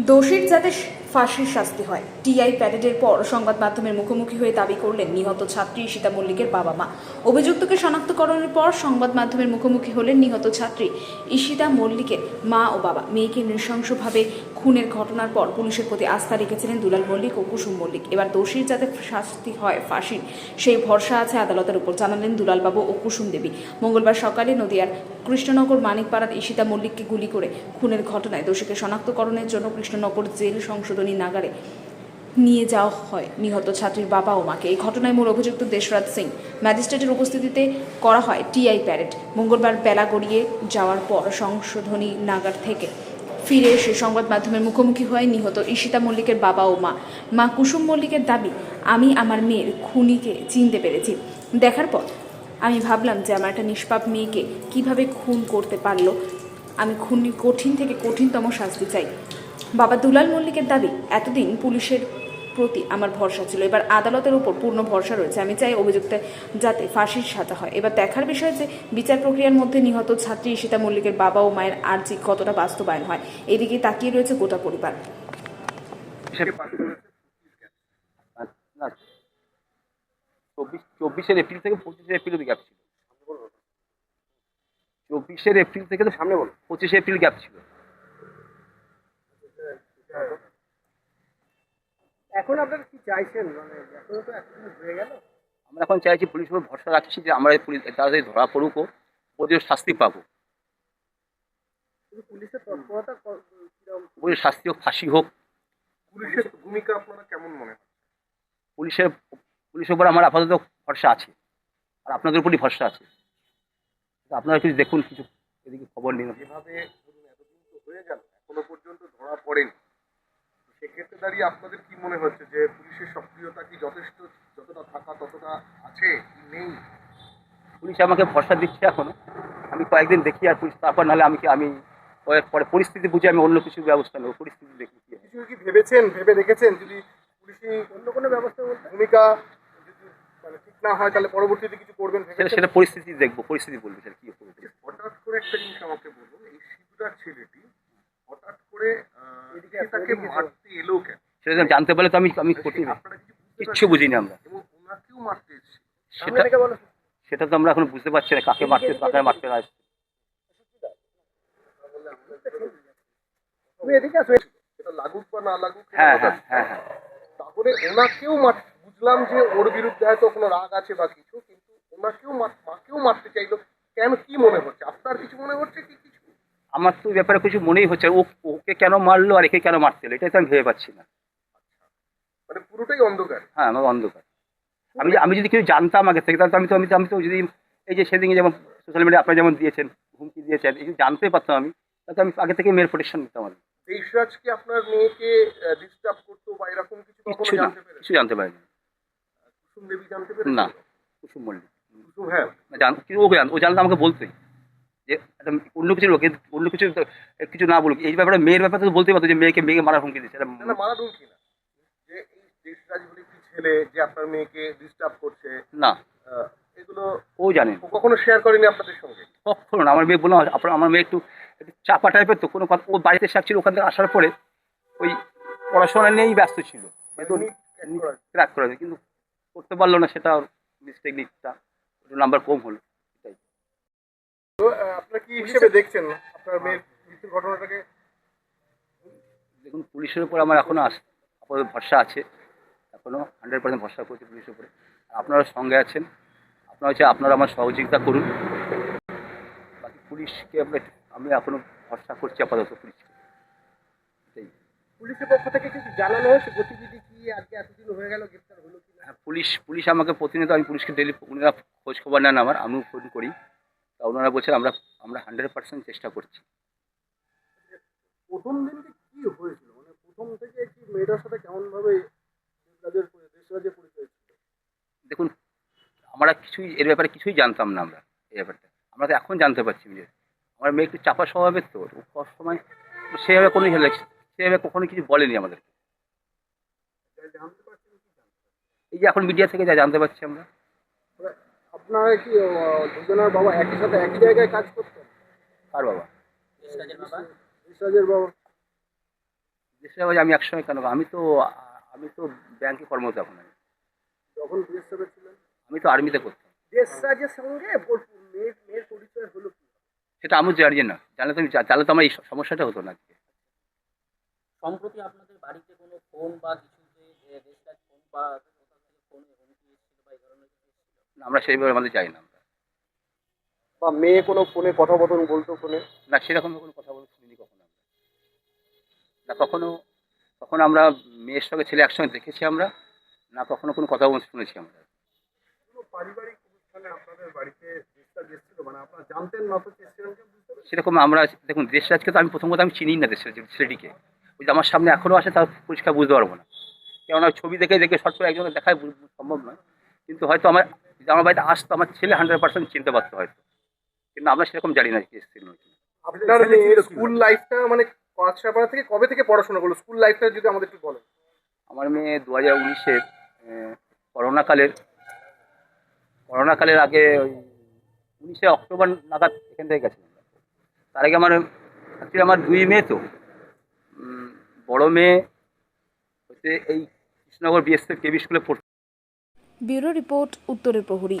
দোষীর যাতে ফাঁসির শাস্তি হয়। টিআই প্যারেডের পর সংবাদ মাধ্যমের মুখোমুখি হয়ে দাবি করলেন নিহত ছাত্রী ঈশিতা মল্লিকের বাবা মা। অভিযুক্তকে শনাক্তকরণের পর সংবাদ মাধ্যমের মুখোমুখি হলেন নিহত ছাত্রী ঈশিতা মল্লিকের মা ও বাবা। মেয়েকে নৃশংসভাবে খুনের ঘটনার পর পুলিশের প্রতি আস্থা রেখেছিলেন দুলাল মল্লিক ও কুসুম মল্লিক। এবার দোষীর যাতে শাস্তি হয় ফাঁসির, সেই ভরসা আছে আদালতের উপর, জানালেন দুলালবাবু ও কুসুম দেবী। মঙ্গলবার সকালে নদিয়ার কৃষ্ণনগর মানিকপাড়ার ঈশিতা মল্লিককে গুলি করে খুনের ঘটনায় দোষীকে শনাক্তকরণের জন্য কৃষ্ণনগর জেল সংশোধনী নাগারে নিয়ে যাওয়া হয়। নিহত ছাত্রীর বাবা ও মাকে। এই ঘটনায় মূল অভিযুক্ত দেশরাজ সিং ম্যাজিস্ট্রেটের উপস্থিতিতে করা হয় টিআই প্যারেড। মঙ্গলবার বেলা গড়িয়ে যাওয়ার পর সংশোধনী নাগার থেকে ফিরে এসে সংবাদ মাধ্যমের মুখোমুখি হয় নিহত ঈশিতা মল্লিকের বাবা ও মা। মা কুসুম মল্লিকের দাবি, আমি আমার মেয়ের খুনিকে চিনতে পেরেছি। দেখার পর আমি ভাবলাম যে আমার একটা নিষ্পাপ মেয়েকে কীভাবে খুন করতে পারল। আমি খুনি কঠিন থেকে কঠিনতম শাস্তি চাই। বাবা দুলাল মল্লিকের দাবি, এতদিন পুলিশের প্রতি আমার ভরসা ছিল। এবার আদালতের উপর পূর্ণ ভরসা রয়েছে। আমি চাই অভিযুক্ত যাতে ফাঁসির সাজা হয়। এবার দেখার বিষয় যে, বিচার প্রক্রিয়ার মধ্যে নিহত ছাত্রী ঈশিতা মল্লিকের বাবা ও মায়ের আর্জি কতটা বাস্তবায়ন হয়, এদিকে তাকিয়ে রয়েছে গোটা পরিবার। চব্বিশের এপ্রিল থেকে পঁচিশে এপ্রিল গ্যাপ ছিল। চব্বিশের এপ্রিল থেকে তো সামনে বলো, পঁচিশে এপ্রিল গ্যাপ ছিল। এখন আপনারা কি চাইছেন? মানে এখনও তো এতদিন হয়ে গেল। আমরা এখন চাইছি পুলিশের উপর ভরসা রাখছি যে আমরা পুলিশ তাড়াতাড়ি ধরা পড়ুক ও ওদের শাস্তি পাবো। কিন্তু পুলিশের তৎপরতা ক- কীরকম? ওদের শাস্তি হোক ফাঁসি হোক। পুলিশের ভূমিকা আপনারা কেমন মনে হয় পুলিশের পুলিশের উপর আমার আপাতত ভরসা আছে। আর আপনাদের উপরই ভরসা আছে। তো আপনারা কিছু দেখুন কিছু এদিকে খবর নিন। যেভাবে ধরুন এতদিন তো হয়ে গেল এখনও পর্যন্ত ধরা পড়েনি তো সেক্ষেত্রে দাঁড়িয়ে আপনাদের কি মনে হচ্ছে যে পুলিশের সক্রিয়তা কি যথেষ্ট যতটা থাকা ততটা আছে কি নেই? পুলিশ আমাকে ভরসা দিচ্ছে এখনও। আমি কয়েকদিন দেখি আর পুলিশ তারপর নাহলে আমি কি আমি পরে পরে পরিস্থিতি বুঝে আমি অন্য কিছু ব্যবস্থা নেব পরিস্থিতি দেখি কি কিছু কি ভেবেছেন ভেবে রেখেছেন যদি পুলিশি অন্য কোনো ব্যবস্থা বলতে? ভূমিকা যদি মানে ঠিক না হয় তাহলে পরবর্তীতে কিছু করবেন সেটা সেটা পরিস্থিতি দেখব পরিস্থিতি বলব সেটা কি করব হঠাৎ করে একটা জিনিস আমাকে বলুন এই শিবদার ছেলেটি হঠাৎ করে এদিকে তাকে মারতে এলো কেন? সেটা জানতে পারলে তো আমি আমি করতে কিচ্ছু বুঝিনি আমরা। সেটা সেটা তো আমরা এখন বুঝতে পারছি না কাকে মারতে কাকে মারতে না হ্যাঁ হ্যাঁ হ্যাঁ হ্যাঁ। তারপরে ওনাকেও মার বুঝলাম যে ওর বিরুদ্ধে হয়তো কোনো রাগ আছে বা কিছু কিন্তু ওনাকেও মাকেও মারতে চাইলো কেন কি মনে হচ্ছে? আপনার কিছু মনে হচ্ছে কি কিছু? আমার তো ব্যাপারে কিছু মনেই হচ্ছে ও ওকে কেন মারলো আর একে কেন মারতে এটাই তো আমি ভেবে পাচ্ছি না। মানে পুরোটাই অন্ধকার। হ্যাঁ আমার অন্ধকার। আমি আমি যদি কিছু জানতাম আগে থেকে তাহলে আমি তো আমি তো আমি তো যদি এই যে সেদিকে যেমন সোশ্যাল মিডিয়া আপনারা যেমন দিয়েছেন হুমকি দিয়েছেন এই জানতে পারতাম আমি তাহলে আমি আগে থেকে মেয়ের প্রোটেকশন নিতাম আমি দেশরাজ কি আপনার মেয়েকে ডিস্টার্ব করতো বা এরকম কিছু না জানতে পেরেছে? কিছু জানতে পারিনি। কুসুম দেবী জানতে পেরেছে? না কুসুম মল্লিক কুসুম হ্যাঁ। জান কিন্তু ওকে জান ও জানলে আমাকে বলতোই যে অন্য কিছু লোকে অন্য কিছু কিছু না বলুক। এই ব্যাপারে মেয়ের ব্যাপারে তো বলতেই পারতো যে মেয়েকে মেয়েকে মারা হুমকি দিচ্ছে মারা ঢুকি না। দেশরাজ বলে একটি ছেলে যে আপনার মেয়েকে ডিস্টার্ব করছে? না। এগুলো ও জানে কখনো শেয়ার করেনি আপনাদের সঙ্গে? কখনো না আমার মেয়ে বললাম আপনার আমার মেয়ে একটু একটু চাপা টাইপের তো কোনো কথা ও বাড়িতে ছিল ওখান থেকে আসার পরে ওই পড়াশোনা নিয়েই ব্যস্ত ছিল। মানে ক্র্যাক করে। কিন্তু করতে পারল না সেটা মিস্টেক নিকটা নাম্বার কম হলো এটাই। আপনারা কি হিসেবে দেখছেন আপনার মেয়ের মৃত্যুর ঘটনাটাকে? দেখুন পুলিশের উপর আমার এখনও আস আপাতত ভরসা আছে। এখনও হান্ড্রেড পার্সেন্ট ভরসা করছি পুলিশের উপরে। আপনারা সঙ্গে আছেন। আপনারা হচ্ছে আপনারা আমার সহযোগিতা করুন। বাকি পুলিশকে আমরা আমি এখনও ভরসা করছি আপাতত পুলিশকে। পুলিশের পক্ষ থেকে কিছু জানানো হয়েছে? গতিবিধি কি? আজকে এতদিন হয়ে গেল গ্রেপ্তার হলো কি হ্যাঁ পুলিশ পুলিশ আমাকে প্রতিনিয়ত আমি পুলিশকে ডেলি ওনারা খোঁজ খবর নেন আমার আমিও ফোন করি। তা ওনারা বলছেন আমরা আমরা হান্ড্রেড পার্সেন্ট চেষ্টা করছি। প্রথম দিনকে কি হয়েছিল? মানে প্রথম থেকে কি মেয়েটার সাথে কেমন দেশরাজের পরিচয় ছিল দেখুন আমরা কিছুই এর ব্যাপারে কিছুই জানতাম না আমরা এই ব্যাপারটা। আমরা তো এখন জানতে পারছি যে আমার মেয়ে একটু চাপা স্বভাবের তো ও সব সময় সেভাবে কোনো হেলে সেভাবে কখনো কিছু বলেনি আমাদেরকে। যা জানতে পারছেন কি জানতে এই যে এখন মিডিয়া থেকে যা জানতে পারছি আমরা। আপনারা কি দুজনের বাবা একই সাথে একই জায়গায় কাজ করতেন? কার বাবা? দেশরাজের বাবা। দেশের আমি একসঙ্গে কেন? আমি তো আমি তো ব্যাংকে কর্মরত এখন আমি। যখন বিএসএফে ছিলেন? আমি তো আর্মিতে করতাম দেশরাজের সঙ্গে মেয়ের মেয়ের পরিচয় হলো কি? সেটা আমি জানি না। জানলে তো আমি জানলে তো আমার এই সমস্যাটা হতো না আজকে। সম্প্রতি আপনাদের বাড়িতে কোনো ফোন বা কিছুতে এ, দেশরাজ ফোন বা কোথা হুমকি এসেছিল বা এই ধরনের না, আমরা সেইভাবে আমাদের যাই না আমরা। বা মেয়ে কোনো ফোনে কথোপকথন বলতো ফোনে? না সেরকম কোনো কথা বলে শুনিনি কখনো আমরা। না কখনো কখনো আমরা মেয়ের সঙ্গে ছেলে একসঙ্গে দেখেছি আমরা না কখনো কোনো কথা বলতে শুনেছি আমরা। পারিবারিক আপনাদের বাড়িতে মানে? সেরকম আমরা দেখুন দেশরাজকে তো আমি প্রথম কথা আমি চিনি না দেশের ছেলেটিকে। ওই যে আমার সামনে এখনও আসে তার পরিষ্কার বুঝতে পারব না। কেননা ছবি দেখে দেখে শর্ট করে একজনকে দেখায় সম্ভব নয়। কিন্তু হয়তো আমার যদি আমার বাড়িতে আসতো আমার ছেলে হান্ড্রেড পার্সেন্ট চিনতে পারতো হয়তো। কিন্তু আমরা সেরকম জানি না এসেছিল। আপনার স্কুল লাইফটা মানে কাছড়াপাড়া থেকে কবে থেকে পড়াশোনা করল? স্কুল লাইফটা যদি আমাদের একটু বলেন। আমার মেয়ে দু হাজার উনিশের করোনাকালের করোনাকালের আগে ওই উনিশে অক্টোবর নাগাদ এখান থেকে গেছিলাম। তার আগে আমার অ্যাকচুয়ালি আমার দুই মেয়ে তো। বড় মেয়ে হচ্ছে এই কৃষ্ণনগর বিএসএফ কেবি স্কুলে পড়তো ব্যুরো রিপোর্ট উত্তরের প্রহরী।